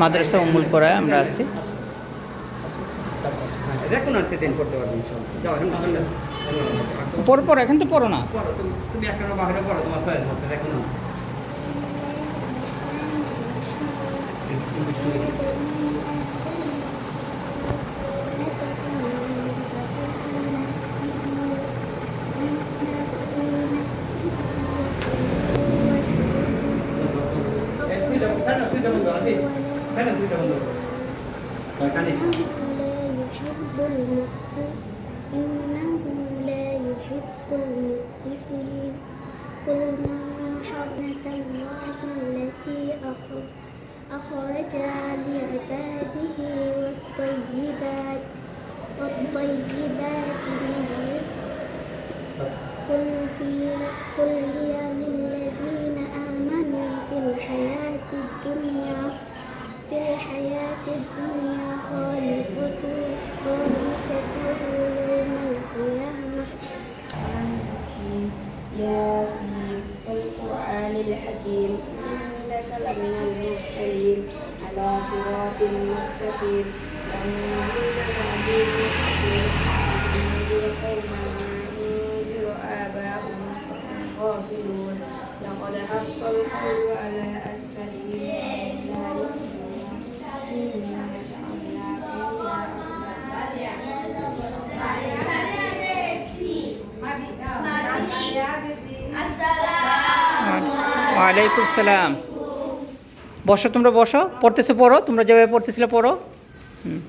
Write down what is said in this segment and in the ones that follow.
মাদ্রাসা উমুল পড়ায় আমরা আছি। যাও এখন তো পড়ো না। পড়ো তুমি তুমি একটা পড়ো তোমার চয়েস মতো দেখো না إنه لا يحب المسرفين قل من حرمة الله التي أخرج لعباده والطيبات والطيبات من الرزق قل في قل هي الحياة الدنيا خالصة خالصة. يوم القيامة ياسين والقرآن الحكيم إنك لمن المرسلين على صراط مستقيم ينذر غافلون لقد حق القول على أكثرهم ওয়ালাইকুম সালাম। বসো তোমরা বসো। পড়তেছো পড়ো। তোমরা যেভাবে পড়তেছিলে পড়ো। হুম।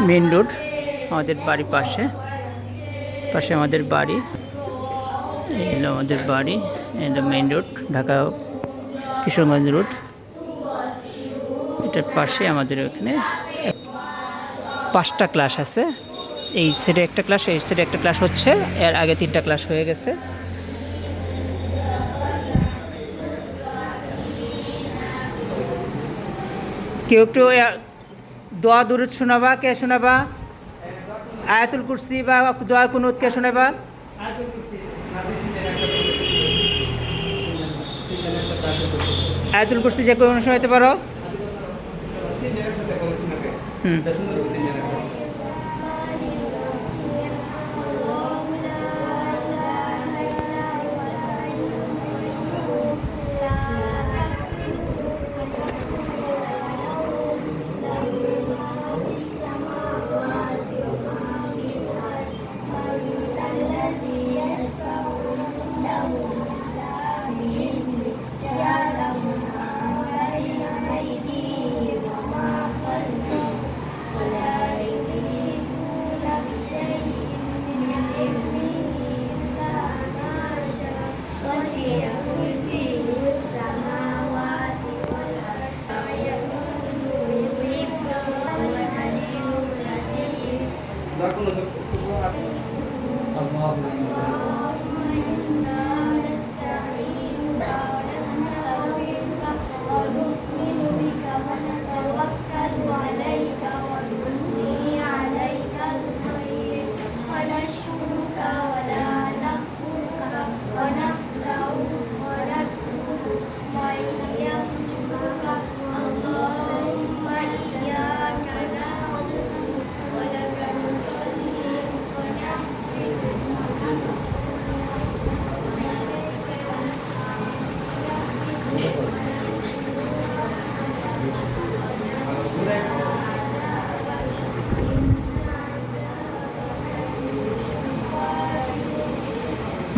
মেন রোড, আমাদের বাড়ির পাশে। পাশে আমাদের বাড়ি। এই হলো আমাদের বাড়ি এটা main road, Dhaka Kishoreganj road. এটার পাশে আমাদের ওখানে পাঁচটা ক্লাস আছে। এই সেটে একটা ক্লাস, এই সেটে একটা ক্লাস হচ্ছে, এর আগে তিনটা ক্লাস হয়ে গেছে। কেউ এ- দোয়া, দুরুদ শোনাবা, কে শোনাবা? আয়াতুল কুরসি বা দোয়া কুনুদ কে শোনাবা? আয়াতুল কুরসি যে কোনো শোনাতে পারো। হুম। দেখো না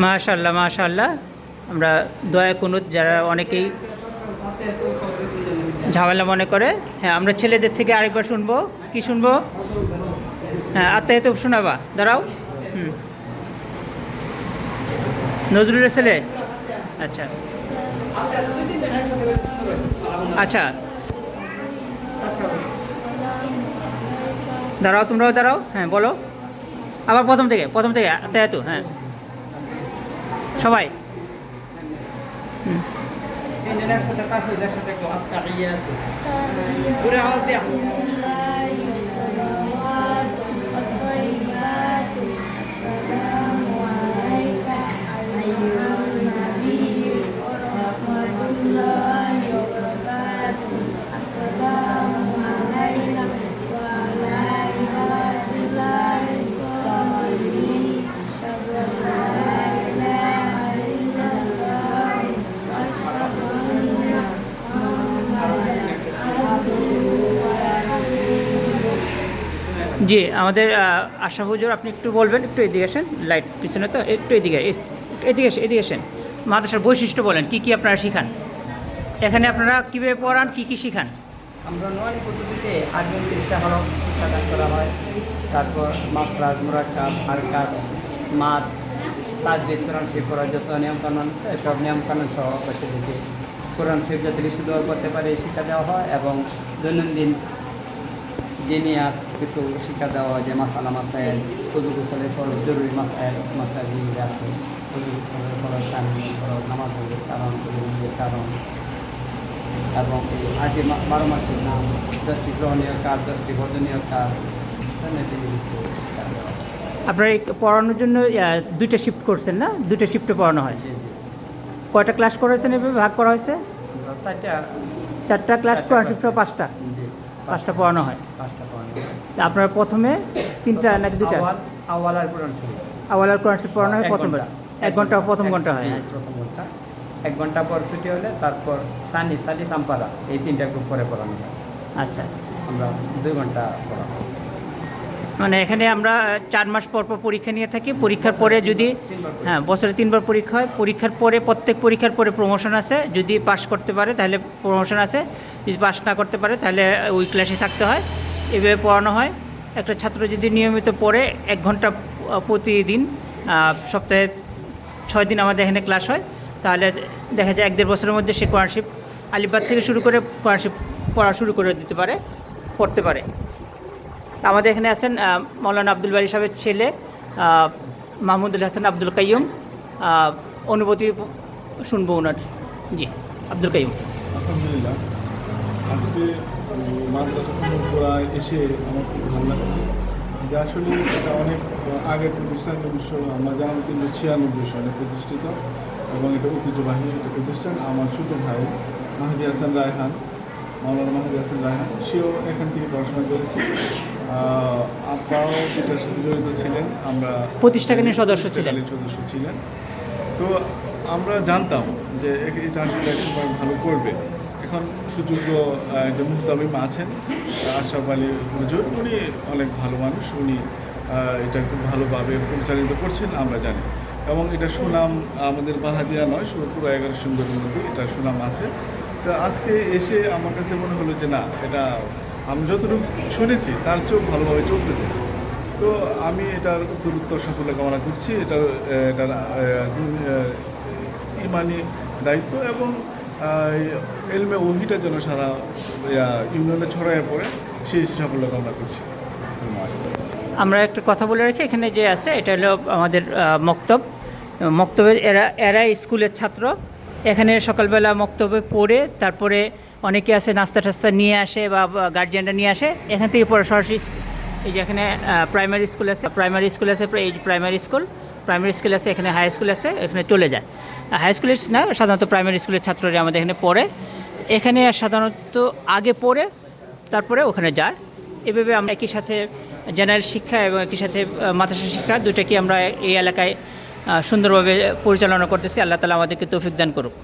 মাশাল্লাহ মাশাল্লাহ। আমরা দয়া কুনুত যারা অনেকেই ঝামেলা মনে করে হ্যাঁ আমরা ছেলেদের থেকে আরেকবার শুনব। কি শুনব? হ্যাঁ আত্মায় তো শোনাবা। দাঁড়াও। হুম। নজরুলের ছেলে? আচ্ছা। আচ্ছা। দাঁড়াও, তোমরাও দাঁড়াও। হ্যাঁ বলো। আবার প্রথম থেকে প্রথম থেকে তাই তো হ্যাঁ। সবাই। একসাথে কাজ একসাথে জি, আমাদের আশা হুজুর, আপনি একটু বলবেন, একটু এদিকে আসেন লাইট পিছনে তো, একটু এদিকে এদিকে এদিকে আসেন। মাদ্রাসার বৈশিষ্ট্য বলেন, কি কি আপনারা শিখান? এখানে আপনারা কীভাবে পড়ান, কি কি শিখান? আমরা নয় পদ্ধতিতে আগে চেষ্টা হলো শিক্ষাদান করা হয়। তারপর মাসরাজ, মুরাক্কাব হারকাত মাত তাজবিদ, কোরআন শরীফ করার যত নিয়মকানুন সব নিয়মকানুন সহ বাচ্চাদেরকে কোরআন শরীফ যাতে শুদ্ধ করতে পারে, শিক্ষা দেওয়া হয় এবং দৈনন্দিন দিনিয়ার কিছু শিক্ষা দেওয়া হয় যে মাসালা মাসাইল কুদু কুসলের ফরজ জরুরি মাসাইল মাসাইল যেগুলি আছে ফরজ সামিল ফরজ নামাজ পড়লে কারণ কুদুরের কারণ এবং আগে বারো মাসের নাম দশটি গ্রহণীয় কাজ দশটি বর্জনীয় কাজ শিক্ষা দেওয়া। আপনারা এই পড়ানোর জন্য দুইটা শিফট করছেন না? দুইটা শিফটে পড়ানো হয়? কয়টা ক্লাস করেছেন এভাবে? ভাগ করা হয়েছে? চারটা ক্লাস করা। শিফট পাঁচটা। পাঁচটা পড়ানো হয়। পাঁচটা পড়ানো তা আপনারা প্রথমে তিনটা নাকি দুটা আওয়াল আওয়াল আর কোরআন শরীফ। আওয়াল আর কোরআন শরীফ পড়ানো হয় প্রথমে এক ঘণ্টা প্রথম ঘণ্টা হয় হ্যাঁ। প্রথম ঘণ্টা। এক ঘণ্টা পর ছুটি হলে তারপর সানি সালি সাম্পারা এই তিনটা গ্রুপ পরে পড়ানো হয়। আচ্ছা। আমরা দুই ঘণ্টা পড়ানো হয়। মানে এখানে আমরা চার মাস পর পর পরীক্ষা নিয়ে থাকি। পরীক্ষার পরে যদি হ্যাঁ বছরে তিনবার পরীক্ষা হয়। পরীক্ষার পরে প্রত্যেক পরীক্ষার পরে প্রমোশন আছে। যদি পাস করতে পারে তাহলে প্রমোশন আছে। যদি পাস না করতে পারে তাহলে ওই ক্লাসে থাকতে হয়। এভাবে পড়ানো হয়। একটা ছাত্র যদি নিয়মিত পড়ে এক ঘণ্টা প্রতিদিন সপ্তাহে ছয় দিন আমাদের এখানে ক্লাস হয়। তাহলে দেখা যায় এক দেড় বছরের মধ্যে সে কোরআনশিপ আলিবাদ থেকে শুরু করে কোরআনশিপ পড়া শুরু করে দিতে পারে পড়তে পারে। আমাদের এখানে আছেন মৌলানা আব্দুল বারি সাহেবের ছেলে মাহমুদুল হাসান আব্দুল কাইম অনুভূতি শুনব ওনার জি, আব্দুল মাদ্রাসা এসে আমার খুব ভালো লাগছে। যে আসলে এটা অনেক আগের প্রতিষ্ঠান উনিশশো আমরা জানাম তিনশো ছিয়ানব্বই সালে প্রতিষ্ঠিত এবং এটা ঐতিহ্যবাহী প্রতিষ্ঠান। আমার ছোট ভাই মাহাদি হাসান রায়হান মাওলানা মাহাদি হাসান রায়হান সেও এখান থেকে পড়াশোনা করেছে। আব্বাও এটার সাথে জড়িত ছিলেন। আমরা প্রতিষ্ঠাকালীন সদস্য ছিলেন। সদস্য ছিলেন। তো আমরা জানতাম যে এটা আসলে একসময় ভালো করবে। এখন সুযোগ্য যে মুহতামিম আছেন আশরাফ আলী হুজুর উনি অনেক ভালো মানুষ। উনি এটা খুব ভালোভাবে পরিচালিত করছেন আমরা জানি। এবং এটা সুনাম আমাদের বাধা দেওয়া নয় শুধু পুরো এগারো সুন্দর মধ্যে এটা সুনাম আছে। তো আজকে এসে আমার কাছে মনে হলো যে না, এটা আমি যতটুকু শুনেছি, তার চোখ ভালোভাবে চলতেছে। তো আমি এটার উত্তর সাফল্য কামনা করছি। এটার এটার ইমানি দায়িত্ব এবং এলমে ওহিটা যেন সারা ইউনিয়নে ছড়ায় পড়ে, সেই সাফল্য কামনা করছি। আমরা একটা কথা বলে রাখি, এখানে যে আছে, এটা হলো আমাদের মক্তব। মক্তবের এরা এরা স্কুলের ছাত্র। এখানে সকালবেলা মক্তবে পড়ে তারপরে অনেকে আছে নাস্তা টাস্তা নিয়ে আসে বা গার্জিয়ানরা নিয়ে আসে। এখান থেকে পরে সরাসরি এই যে এখানে প্রাইমারি স্কুল আছে। প্রাইমারি স্কুল আছে এই প্রাইমারি স্কুল প্রাইমারি স্কুল আছে, এখানে হাই স্কুল আছে, এখানে চলে যায়। হাই স্কুলের না, সাধারণত প্রাইমারি স্কুলের ছাত্ররা আমাদের এখানে পড়ে। এখানে সাধারণত আগে পড়ে, তারপরে ওখানে যায়। এভাবে আমরা একই সাথে জেনারেল শিক্ষা এবং একই সাথে মাদ্রাসা শিক্ষা দুটাকে আমরা এই এলাকায় সুন্দরভাবে পরিচালনা করতেছি। আল্লাহ তালা আমাদেরকে তৌফিক দান করুক।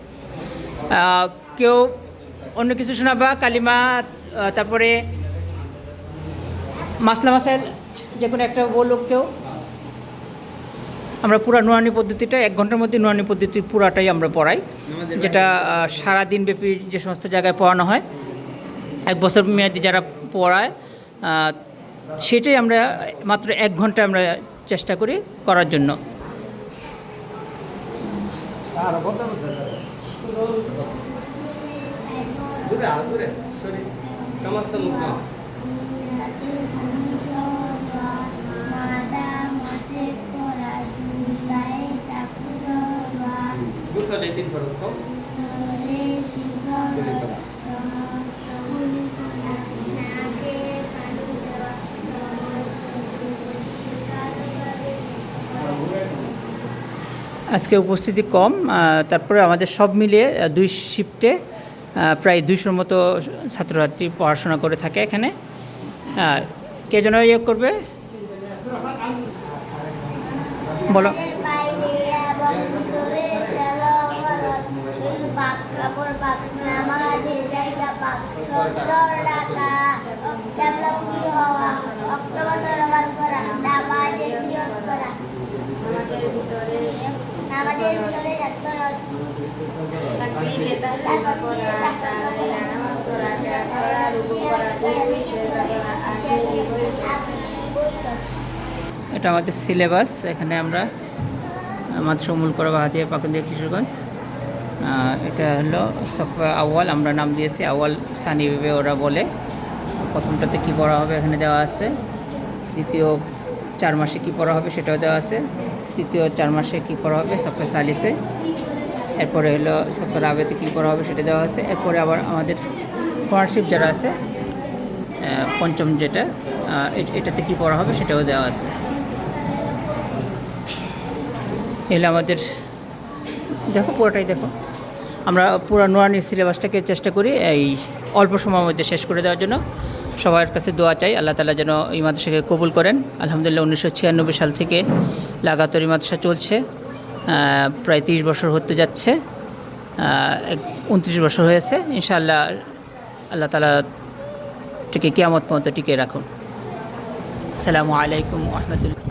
কেউ অন্য কিছু শোনাবা কালিমা তারপরে মাসলা মাসাইল যে কোনো একটা বলুক কেউ? আমরা পুরো নুরানি পদ্ধতিটা এক ঘণ্টার মধ্যে নুরানি পদ্ধতি পুরাটাই আমরা পড়াই যেটা আহ, সারাদিন ব্যাপী যে সমস্ত জায়গায় পড়ানো হয় এক বছর মেয়াদি যারা পড়ায় সেটাই আমরা মাত্র এক ঘণ্টা আমরা চেষ্টা করি করার জন্য। আর বলতে দূরে আর দূরে শরীর সমস্ত মুখ নাও। গোসল এই তিন ফরজ আজকে উপস্থিতি কম তারপরে আমাদের সব মিলিয়ে দুই শিফটে প্রায় দুইশোর মতো ছাত্রছাত্রী পড়াশোনা করে থাকে এখানে। কে যেন ইয়ে করবে? বলো। বাইরে এবং ভিতরে তেলাওয়াত শরীর পাক কাপড় পাক নামাজে জায়গা পাক সুন্দর ডাকা কেমলামুখী হওয়া অক্তবত নামাজ করা নামাজে নিয়ত করা নামাজের ভিতরে নামাজের ভিতরে রাখতে তাকবীরে তাহলিল করা তাহলিল নামাজ পড়া কেরাত করা রুকু করা তাসবিহ সেজদা করা এটা আমাদের সিলেবাস এখানে আমরা আমাদের সমুল করা বাহাদিয়া পাকুন্দিয়া কিশোরগঞ্জ। এটা হলো সফা আওয়াল আমরা নাম দিয়েছি আওয়াল সানি ভেবে ওরা বলে। প্রথমটাতে কী পড়া হবে এখানে দেওয়া আছে। দ্বিতীয় চার মাসে কী পড়া হবে সেটাও দেওয়া আছে। তৃতীয় চার মাসে কী পড়া হবে? সফা সালিসে। এরপরে হলো সফা রাবেতে কী পড়া হবে সেটা দেওয়া আছে। এরপরে আবার আমাদের স্কলারশিপ যারা আছে পঞ্চম যেটা এটাতে কী পড়া হবে সেটাও দেওয়া আছে। এলে আমাদের দেখো, পুরোটাই দেখো। আমরা পুরো নোয়ানির সিলেবাসটাকে চেষ্টা করি এই অল্প সময়ের মধ্যে শেষ করে দেওয়ার জন্য। সবার কাছে দোয়া চাই। আল্লাহ তালা যেন এই মাদ্রাসাকে কবুল করেন। আলহামদুলিল্লাহ, উনিশশো ছিয়ানব্বই সাল থেকে লাগাতার মাদ্রাসা চলছে প্রায় তিরিশ বছর হতে যাচ্ছে উনত্রিশ বছর হয়েছে। ইনশাআল্লাহ আল্লাহ তালা টিকে কেয়ামত পর্যন্ত টিকে রাখুন। আসসালামু আলাইকুম রহমতুল্লাহ।